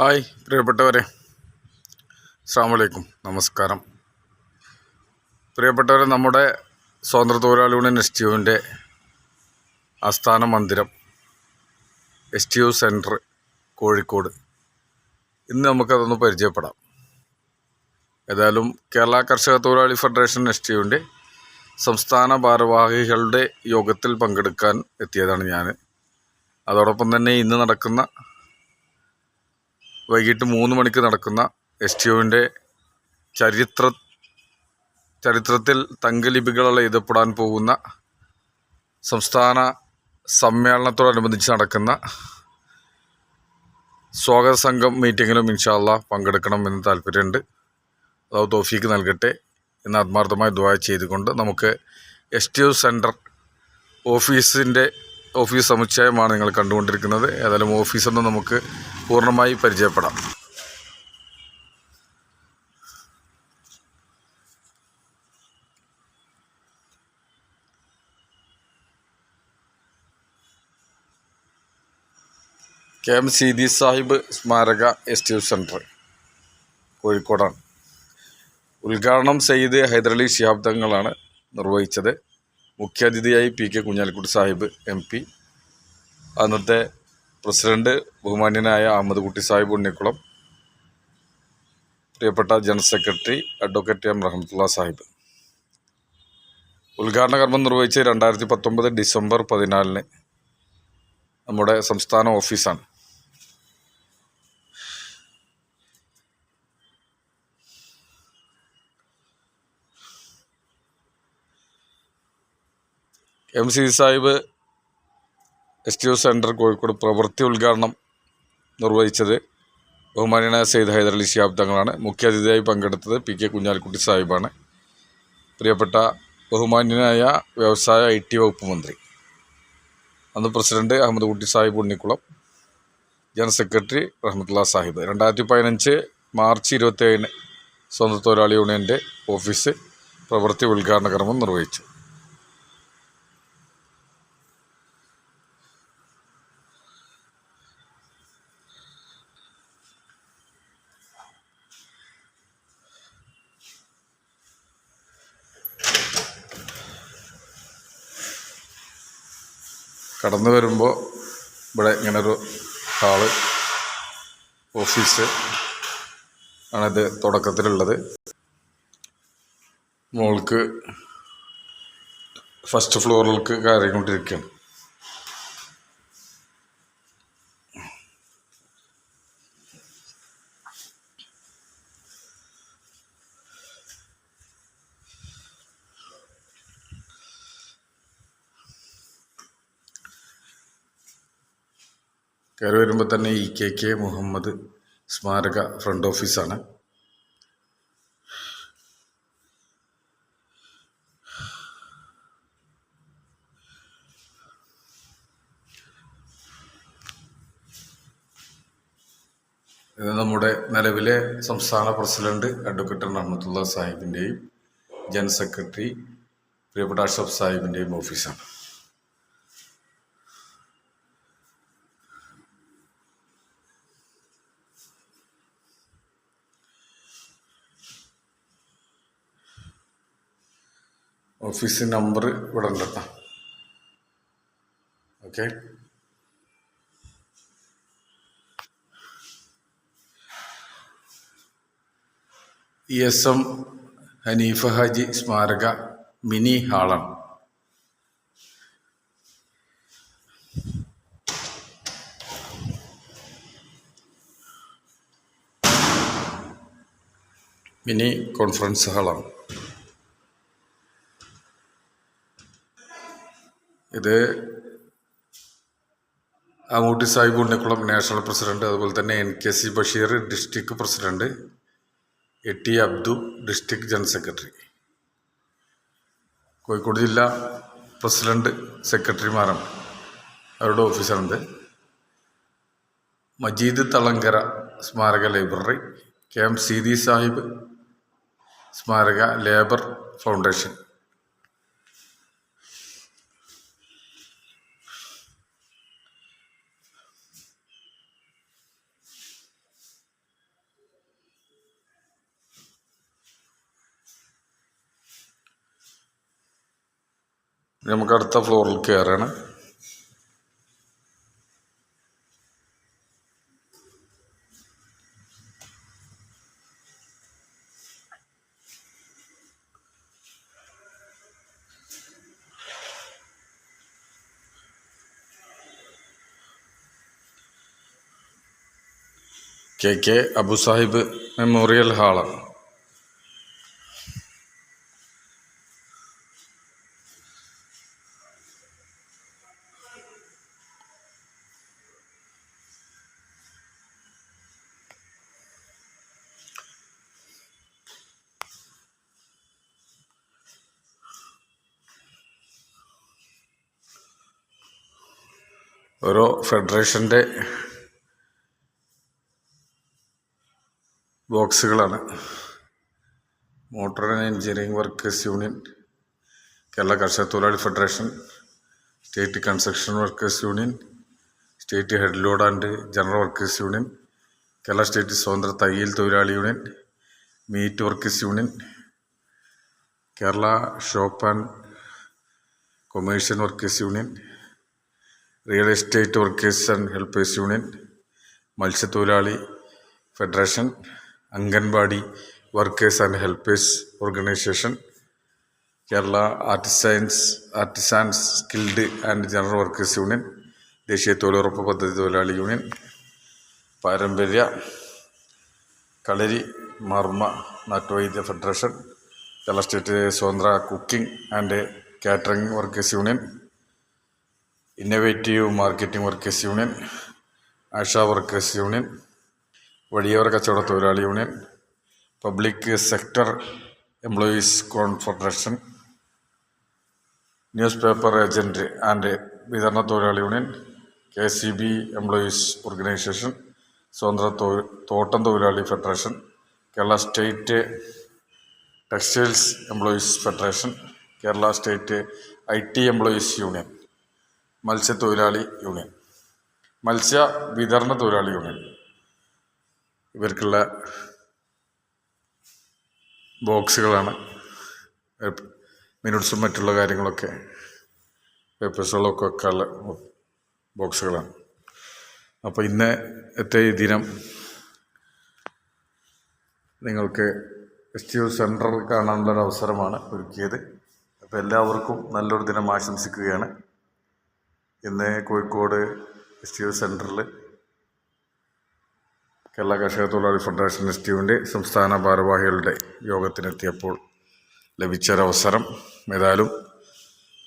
Hi പ്രിയപ്പെട്ടവരെ. അസ്സാം വലൈക്കും നമസ്കാരം. പ്രിയപ്പെട്ടവരെ നമ്മുടെ സ്വാതന്ത്ര്യ തൊഴിലാളി യൂണിയൻ എസ് ടി യുവിന്റെ ആസ്ഥാന മന്ദിരം S T U centre Kozhikode. ഇന്ന് നമുക്കതൊന്ന് പരിചയപ്പെടാം. ഏതായാലും കേരള കർഷക തൊഴിലാളി ഫെഡറേഷൻ എസ് ടി യുവിന്റെ സംസ്ഥാന ഭാരവാഹികളുടെ യോഗത്തിൽ പങ്കെടുക്കാൻ എത്തിയതാണ് ഞാൻ. അതോടൊപ്പം തന്നെ ഇന്ന് നടക്കുന്ന വൈകിട്ട് മൂന്ന് മണിക്ക് നടക്കുന്ന എസ് ടി ഒവിന്റെ ചരിത്ര ചരിത്രത്തിൽ തങ്കലിപികളാൽ എഴുതപ്പെടാൻ പോകുന്ന സംസ്ഥാന സമ്മേളനത്തോടനുബന്ധിച്ച് നടക്കുന്ന സ്വാഗത സംഘം മീറ്റിങ്ങിലും ഇൻഷാല്ല പങ്കെടുക്കണമെന്ന് താല്പര്യമുണ്ട്. അതാവ് തോഫീക്ക് നൽകട്ടെ എന്ന് ആത്മാർത്ഥമായി ദ്വായ ചെയ്തുകൊണ്ട് നമുക്ക് എസ് ടി ഒ സെന്റർ ഓഫീസിന്റെ ഓഫീസ് സമുച്ചയമാണ് നിങ്ങൾ കണ്ടുകൊണ്ടിരിക്കുന്നത്. ഏതായാലും ഓഫീസൊന്ന് നമുക്ക് പൂർണമായി പരിചയപ്പെടാം. കെ എം സീതി സാഹിബ് സ്മാരക എസ്റ്റീവ് സെന്റർ കോഴിക്കോടാണ്. ഉദ്ഘാടനം സെയ്ദ് ഹൈദരലി ശിഹാബ് തങ്ങളാണ് നിർവഹിച്ചത്. മുഖ്യാതിഥിയായി P K Kunhalikutty Sahib M P. അന്നത്തെ പ്രസിഡന്റ് ബഹുമാന്യനായ അഹമ്മദ് കുട്ടി സാഹിബ് ഉണ്ണിക്കുളം. പ്രിയപ്പെട്ട general secretary advocate M Rahmathulla Sahib. ഉദ്ഘാടന കർമ്മം നിർവഹിച്ച് രണ്ടായിരത്തി പത്തൊമ്പത് ഡിസംബർ പതിനാലിന് നമ്മുടെ സംസ്ഥാന ഓഫീസാണ്. M C Sahib S T O centre Kozhikode പ്രവൃത്തി ഉദ്ഘാടനം നിർവഹിച്ചത് ബഹുമാനിയനായ സെയ്ദ് ഹൈദരലി ശിഹാബ് തങ്ങളാണ്. മുഖ്യാതിഥിയായി പങ്കെടുത്തത് പി കെ കുഞ്ഞാലിക്കുട്ടി സാഹിബാണ്. പ്രിയപ്പെട്ട ബഹുമാന്യനായ വ്യവസായ ഐ ടി വകുപ്പ് മന്ത്രി അന്ന് president Ahammed Kutty Sahib Unnikulam general secretary Rahmathulla Sahib. രണ്ടായിരത്തി പതിനഞ്ച് മാർച്ച് ഇരുപത്തേഴിന് സ്വന്തം തൊഴിലാളി യൂണിയന്റെ ഓഫീസ് പ്രവൃത്തി ഉദ്ഘാടന കർമ്മം നിർവഹിച്ചു. കടന്നു വരുമ്പോൾ ഇവിടെ ഇങ്ങനൊരു ഹാൾ ഓഫീസ് ആണിത് തുടക്കത്തിലുള്ളത്. മോൾക്ക് ഫസ്റ്റ് ഫ്ലോറിലേക്ക് കയറിക്കൊണ്ടിരിക്കുകയാണ് കയറി വരുമ്പോൾ തന്നെ ഇ കെ കെ മുഹമ്മദ് സ്മാരക ഫ്രണ്ട് ഓഫീസാണ് ഇത് നമ്മുടെ നിലവിലെ സംസ്ഥാന പ്രസിഡന്റ് അഡ്വക്കേറ്റ് റഹ്മത്തുള്ള സാഹിബിന്റെയും ജനറൽ സെക്രട്ടറി പ്രിയപ്പെട്ട അഷഫ് സാഹിബിന്റെയും ഓഫീസാണ് ഓഫീസ് നമ്പർ ഇവിടെ ഉണ്ട് കേട്ടോ. Okay. E S M Haneefa Haji സ്മാരക മിനി ഹാളാണ് മിനി കോൺഫറൻസ് ഹാളാണ് ഇത് ആമൂട്ടി സാഹിബ് ഉണ്ണിക്കുളം നാഷണൽ പ്രസിഡന്റ് അതുപോലെ തന്നെ N K C Basheer district president A T Abdu district general secretary. Kozhikode ജില്ലാ പ്രസിഡന്റ് സെക്രട്ടറിമാരാണ് അവരുടെ ഓഫീസാണിത് മജീദ് തളങ്കര സ്മാരക library K M Seethi Sahib സ്മാരക ലേബർ ഫൗണ്ടേഷൻ. നമുക്ക് അടുത്ത ഫ്ലോറിൽ കയറാണ്. K K Abusahib memorial hall. ഓരോ ഫെഡറേഷന്റെ ബോക്സുകളാണ്. Motor and engineering workers union Kerala കർഷക തൊഴിലാളി federation state construction workers union state head load and general workers union Kerala state സ്വതന്ത്ര തയ്യൽ തൊഴിലാളി union meet workers union Kerala shop and commercial workers union real estate workers and helpers union മത്സ്യത്തൊഴിലാളി federation anganwadi workers and helpers organisation Kerala artisans artisans skilled and general workers union ദേശീയ തൊഴിലുറപ്പ് പദ്ധതി തൊഴിലാളി union പാരമ്പര്യ കളരി മർമ്മ നാട്ടുവൈദ്യ federation Kerala state സ്വതന്ത്ര cooking and catering workers union innovative marketing workers union ASHA workers union വഴിയോര കച്ചവട തൊഴിലാളി union public sector employees confederation newspaper agent and വിതരണ തൊഴിലാളി union K C B employees organisation സ്വതന്ത്ര തൊഴിൽ തോട്ടം തൊഴിലാളി federation Kerala state textiles employees federation Kerala state I T employees union മത്സ്യത്തൊഴിലാളി യൂണിയൻ. മത്സ്യ വിതരണ തൊഴിലാളി യൂണിയൻ. ഇവർക്കുള്ള ബോക്സുകളാണ്. മിനിറ്റ്സും മറ്റുള്ള കാര്യങ്ങളൊക്കെ പേപ്പേഴ്സുകളൊക്കെ ഒക്കെ ഉള്ള ബോക്സുകളാണ്. അപ്പോൾ ഇന്നത്തെ ഈ ദിനം നിങ്ങൾക്ക് എസ് ടി യു സെന്റർ കാണാനുള്ള അവസരമാണ് ഒരുക്കിയത്. അപ്പോൾ എല്ലാവർക്കും നല്ലൊരു ദിനം ആശംസിക്കുകയാണ്. ഇന്ന് കോഴിക്കോട് എസ് ടി യു സെന്ററിൽ കേരള കർഷക തൊഴിലാളി ഫെഡറേഷൻ എസ് ടി യുവിന്റെ സംസ്ഥാന ഭാരവാഹികളുടെ യോഗത്തിനെത്തിയപ്പോൾ ലഭിച്ചൊരവസരം. ഏതായാലും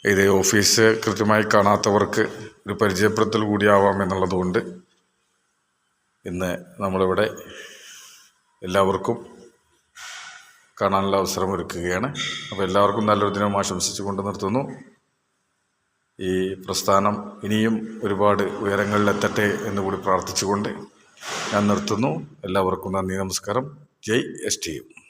ഇത് ഓഫീസ് കൃത്യമായി കാണാത്തവർക്ക് ഒരു പരിചയപ്പെടുത്തൽ കൂടിയാവാം എന്നുള്ളതുകൊണ്ട് ഇന്ന് നമ്മളിവിടെ എല്ലാവർക്കും കാണാനുള്ള അവസരം ഒരുക്കുകയാണ്. അപ്പോൾ എല്ലാവർക്കും നല്ലൊരു ദിനം ആശംസിച്ചുകൊണ്ട് നിർത്തുന്നു. ഈ പ്രസ്ഥാനം ഇനിയും ഒരുപാട് ഉയരങ്ങളിലെത്തട്ടെ എന്ന് കൂടി പ്രാർത്ഥിച്ചുകൊണ്ട് ഞാൻ നിർത്തുന്നു. എല്ലാവർക്കും നന്ദി നമസ്കാരം. ജയ് എസ് ടി യു.